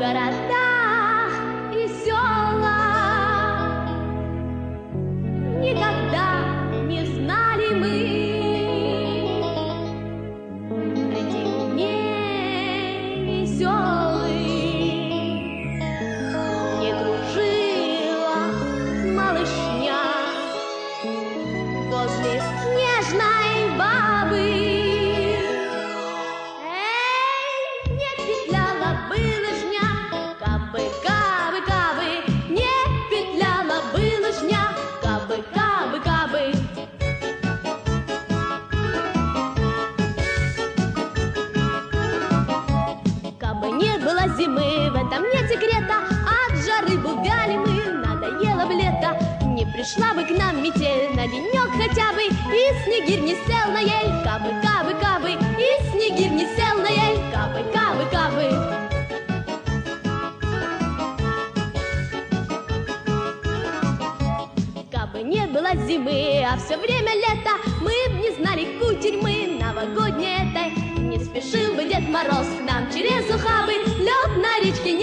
but I пришла бы к нам метель на денек хотя бы И снегирь не сел на ель, кабы, кабы, кабы И снегирь не сел на ель, кабы, кабы, кабы. Кабы не было зимы, а все время лето Мы б не знали кутерьмы новогодней этой. Не спешил бы Дед Мороз к нам через ухабы Лед на речке